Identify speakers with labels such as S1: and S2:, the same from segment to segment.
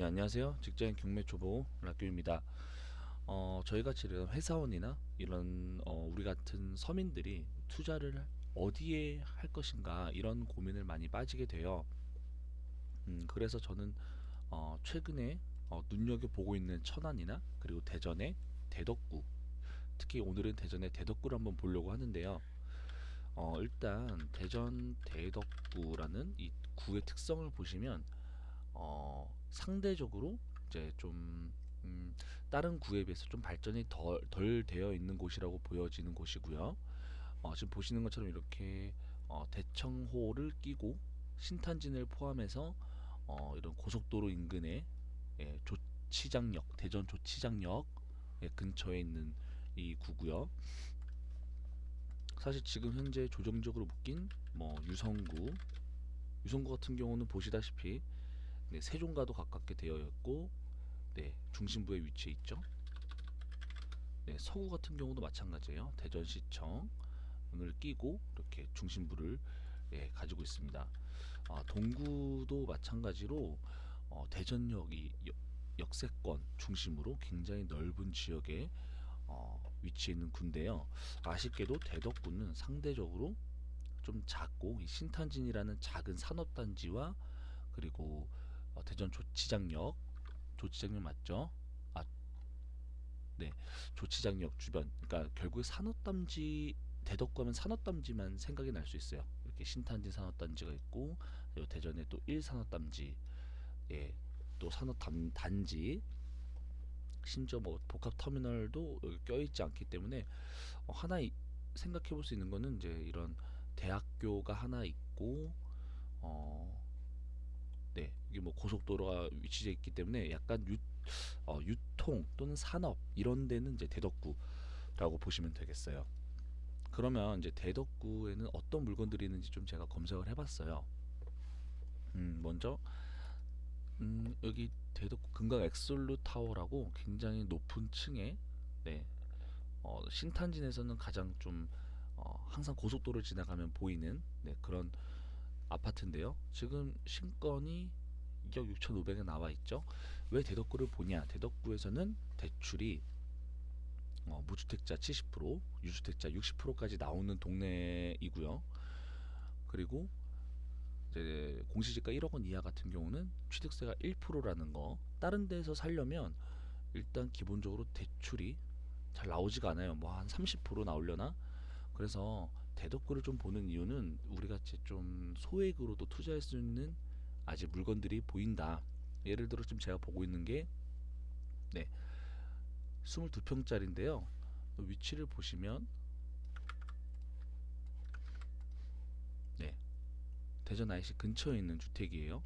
S1: 네, 안녕하세요. 직장인 경매 초보 락규입니다. 어, 저희 같이 이런 회사원이나 이런 어, 우리 같은 서민들이 투자를 어디에 할 것인가 이런 고민을 많이 빠지게 돼요. 음, 그래서 저는 어, 최근에 어, 눈여겨 보고 있는 천안이나 그리고 대전의 대덕구, 특히 오늘은 대전의 대덕구를 한번 보려고 하는데요. 어, 일단 대전 대덕구라는 이 구의 특성을 보시면 어, 상대적으로 이제 좀 음, 다른 구에 비해서 좀 발전이 덜, 덜 되어 있는 곳이라고 보여지는 곳이고요. 어, 지금 보시는 것처럼 이렇게 어, 대청호를 끼고 신탄진을 포함해서 어, 이런 고속도로 인근에 예, 조치장역, 대전 조치장역 예, 근처에 있는 이 구고요. 사실 지금 현재 조정적으로 묶인 뭐 유성구, 유성구 같은 경우는 보시다시피 네, 세종과도 가깝게 되어 있고 네, 중심부에 위치해 있죠. 네, 서구 같은 경우도 마찬가지예요. 대전시청을 끼고 이렇게 중심부를 예, 가지고 있습니다. 아, 동구도 마찬가지로 어, 대전역이 역- 역세권 중심으로 굉장히 넓은 지역에 어, 위치해 있는 군데요. 아쉽게도 대덕구는 상대적으로 좀 작고 이 신탄진이라는 작은 산업단지와 그리고 어, 대전 조치장역 조치장역 맞죠? 아, 네, 조치장역 주변. 그러니까 결국에 산업단지 대덕구 하면 산업단지만 생각이 날 수 있어요. 이렇게 신탄진 산업단지가 있고 대전에 또 1산업단지, 예, 또 산업단지. 심지어 뭐 복합 터미널도 여기 껴있지 않기 때문에 어, 하나 생각해 볼 수 있는 거는 이제 이런 대학교가 하나 있고 어 네, 이게 뭐 고속도로가 위치해 있기 때문에 약간 유, 어, 유통 또는 산업 이런 데는 이제 대덕구라고 보시면 되겠어요. 그러면 이제 대덕구에는 어떤 물건들이 있는지 좀 제가 검색을 해봤어요. 음, 먼저 음, 여기 대덕구 금강 엑솔루 타워라고 굉장히 높은 층에 네, 어, 신탄진에서는 가장 좀 어, 항상 고속도로를 지나가면 보이는 네, 그런 아파트인데요. 지금 신건이 2억 6,500에 나와 있죠. 왜 대덕구를 보냐? 대덕구에서는 대출이 어, 무주택자 70%, 유주택자 60%까지 나오는 동네이고요. 그리고 이제 공시지가 1억 원 이하 같은 경우는 취득세가 1%라는 거. 다른 데서 살려면 일단 기본적으로 대출이 잘 나오지가 않아요. 뭐 한 30% 나오려나? 그래서 대덕구를 좀 보는 이유는 우리 같이 좀 소액으로도 투자할 수 있는 아직 물건들이 보인다. 예를 들어 지금 제가 보고 있는 게 네. 22평짜리인데요. 위치를 보시면 네. 대전 IC 근처에 있는 주택이에요.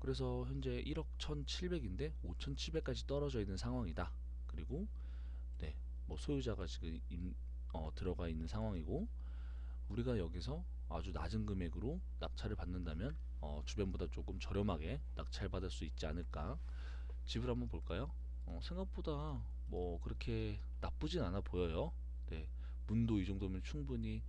S1: 그래서 현재 1억 1,700인데 5,700까지 떨어져 있는 상황이다. 그리고 네. 뭐 소유자가 지금 임- 어, 들어가 있는 상황이고 우리가 여기서 아주 낮은 금액으로 낙찰을 받는다면 어, 주변보다 조금 저렴하게 낙찰 받을 수 있지 않을까 집을 한번 볼까요? 어, 생각보다 뭐 그렇게 나쁘진 않아 보여요. 네, 문도 이 정도면 충분히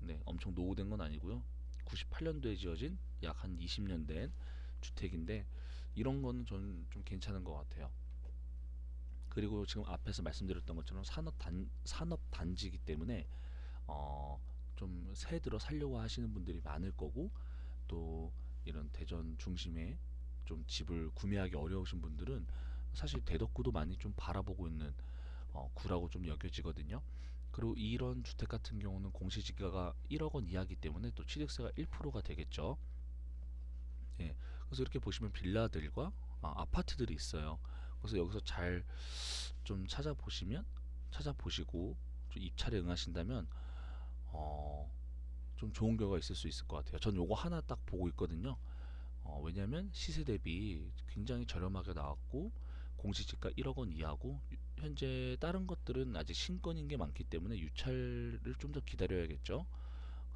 S1: 네, 엄청 노후된 건 아니고요. 98년도에 지어진 약 한 20년 된 주택인데 이런 거는 저는 좀 괜찮은 것 같아요. 그리고 지금 앞에서 말씀드렸던 것처럼 산업 단 산업 단지이기 때문에 어, 좀 새 들어 살려고 하시는 분들이 많을 거고 또 이런 대전 중심에 좀 집을 구매하기 어려우신 분들은 사실 대덕구도 많이 좀 바라보고 있는 어, 구라고 좀 여겨지거든요. 그리고 이런 주택 같은 경우는 공시지가가 1억 원 이하기 때문에 또 취득세가 1%가 되겠죠. 예, 그래서 이렇게 보시면 빌라들과 아, 아파트들이 있어요. 그래서 여기서 잘 좀 찾아보시면 찾아보시고 좀 입찰에 응하신다면 어, 좀 좋은 결과가 있을 수 있을 것 같아요. 전 요거 하나 딱 보고 있거든요. 어, 왜냐면 시세 대비 굉장히 저렴하게 나왔고 공시지가 1억 원 이하고 유- 현재 다른 것들은 아직 신건인 게 많기 때문에 유찰을 좀 더 기다려야겠죠.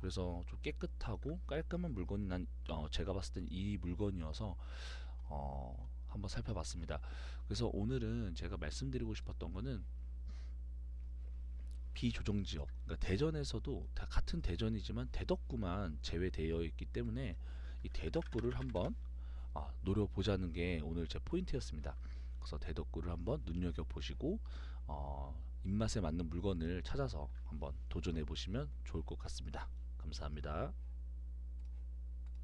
S1: 그래서 좀 깨끗하고 깔끔한 물건이 난 어, 제가 봤을 땐 이 물건이어서 어, 한번 살펴봤습니다. 그래서 오늘은 제가 말씀드리고 싶었던 거는 비조정 지역, 그러니까 대전에서도 다 같은 대전이지만 대덕구만 제외되어 있기 때문에 이 대덕구를 한번 아, 노려보자는 게 오늘 제 포인트였습니다. 그래서 대덕구를 한번 눈여겨 보시고 어, 입맛에 맞는 물건을 찾아서 한번 도전해 보시면 좋을 것 같습니다. 감사합니다.